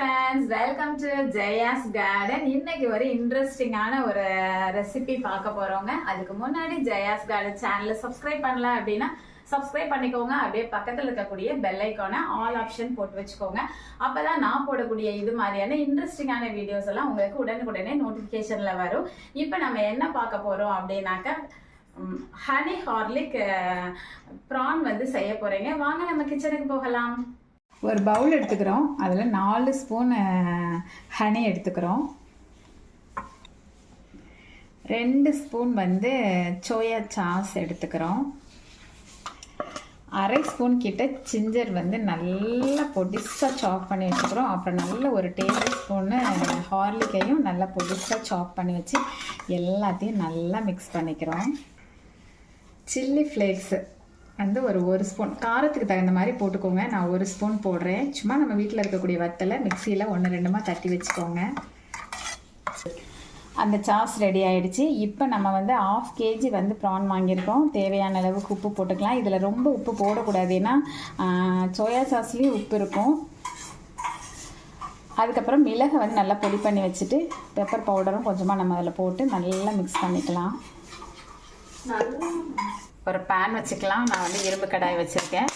Friends welcome to Jaya's garden இன்னைக்கு ஒரு இன்ட்ரெஸ்டிங்கான ஒரு ரெசிபி பார்க்க போறோங்க. அதுக்கு முன்னாடி ஜெயாஸ் கார்டன் சேனலை சப்ஸ்கிரைப் பண்ணல அப்படின்னா சப்ஸ்கிரைப் பண்ணிக்கோங்க. அப்படியே பக்கத்தில் இருக்கக்கூடிய பெல் ஐக்கானை ஆல் ஆப்ஷன் போட்டு வச்சுக்கோங்க. அப்பதான் நான் போடக்கூடிய இது மாதிரியான இன்ட்ரெஸ்டிங்கான வீடியோஸ் எல்லாம் உங்களுக்கு உடனுக்குடனே நோட்டிஃபிகேஷனில் வரும். இப்போ நம்ம என்ன பார்க்க போறோம் அப்படின்னாக்கா ஹனி ஹார்லிக் ப்ரான் வந்து செய்ய போறீங்க. வாங்க நம்ம கிச்சனுக்கு போகலாம். ஒரு பவுல் எடுத்துக்கிறோம். அதில் நாலு ஸ்பூன் ஹனி எடுத்துக்கிறோம். ரெண்டு ஸ்பூன் வந்து சோயா சாஸ் எடுத்துக்கிறோம். அரை ஸ்பூன் கிட்ட ஜிஞ்சர் வந்து நல்லா பொடிசாக சாப் பண்ணி வச்சுக்கிறோம். அப்புறம் நல்ல ஒரு டேபிள் ஸ்பூனு ஹார்லிக்கையும் நல்லா பொடிசாக சாப் பண்ணி வச்சு எல்லாத்தையும் நல்லா மிக்ஸ் பண்ணிக்கிறோம். சில்லி ஃப்ளேக்ஸு வந்து ஒரு ஒரு ஸ்பூன் காரத்துக்கு தகுந்த மாதிரி போட்டுக்கோங்க. நான் ஒரு ஸ்பூன் போடுறேன். சும்மா நம்ம வீட்டில் இருக்கக்கூடிய வத்தலை மிக்சியில் ஒன்று ரெண்டுமா தட்டி வச்சுக்கோங்க. அந்த சாஸ் ரெடி ஆகிடுச்சி இப்போ நம்ம வந்து ஆஃப் கேஜி வந்து ப்ரான் வாங்கியிருக்கோம். தேவையான அளவுக்கு உப்பு போட்டுக்கலாம். இதில் ரொம்ப உப்பு போடக்கூடாது. ஏன்னா சோயா சாஸ்லேயும் உப்பு இருக்கும். அதுக்கப்புறம் மிளகை வந்து நல்லா பொடி பண்ணி வச்சுட்டு பெப்பர் பவுடரும் கொஞ்சமாக நம்ம அதில் போட்டு நல்லா மிக்ஸ் பண்ணிக்கலாம். ஒரு பேன் வச்சுக்கலாம். நான் வந்து இரும்பு கடாய் வச்சுருக்கேன்.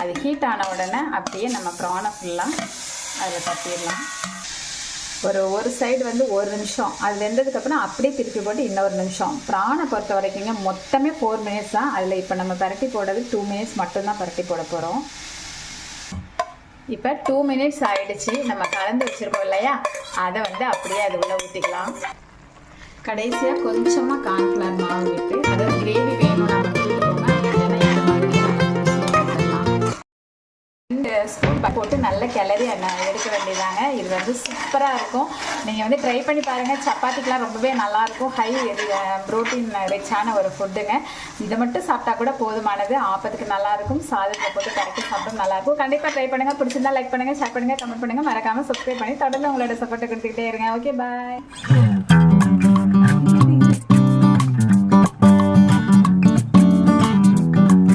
அது ஹீட் ஆன உடனே அப்படியே நம்ம ப்ரானை ஃபுல்லாக அதில் தட்டிடலாம். ஒரு ஒரு சைடு வந்து ஒரு நிமிஷம். அது வெந்ததுக்கப்புறம் அப்படியே திருப்பி போட்டு இன்னொரு நிமிஷம். ப்ரானை பொறுத்த வரைக்குங்க மொத்தமே ஃபோர் மினிட்ஸ் தான். அதில் இப்போ நம்ம பரட்டி போடுறது டூ மினிட்ஸ் மட்டும்தான் பரட்டி போட போகிறோம் இப்போ டூ மினிட்ஸ் ஆகிடுச்சு நம்ம கலந்து வச்சுருக்கோம் இல்லையா? அதை வந்து அப்படியே அது உள்ளே ஊற்றிக்கலாம் கடைசியாக கொஞ்சமாக கார்ன்ஃப்ளவர் மாவு விட்டு அதாவது கிரேவி வேணும்னா மட்டும் இந்த ஸ்பூன் போட்டு நல்ல கிளறி எடுக்க வேண்டியதாங்க. இது வந்து சூப்பராக இருக்கும். நீங்கள் வந்து ட்ரை பண்ணி பாருங்கள் சப்பாத்திக்கெலாம் ரொம்பவே நல்லாயிருக்கும். ஹை ப்ரோட்டீன் ரிச்சான ஒரு ஃபுட்டுங்க இதை மட்டும் சாப்பிட்டா கூட போதுமானது. ஆப்பத்துக்கு நல்லாயிருக்கும். சாதத்தில் போட்டு கரெக்டாக சாப்பிட்டு நல்லாயிருக்கும். கண்டிப்பாக ட்ரை பண்ணுங்கள் பிடிச்சிருந்தா லைக் பண்ணுங்கள் ஷேர் பண்ணுங்கள் கமெண்ட் பண்ணுங்கள் மறக்காமல் சப்ஸ்கிரைப் பண்ணி தொடர்ந்து உங்களோட சப்போர்ட்டை கொடுத்துக்கிட்டே இருங்க. Okay bye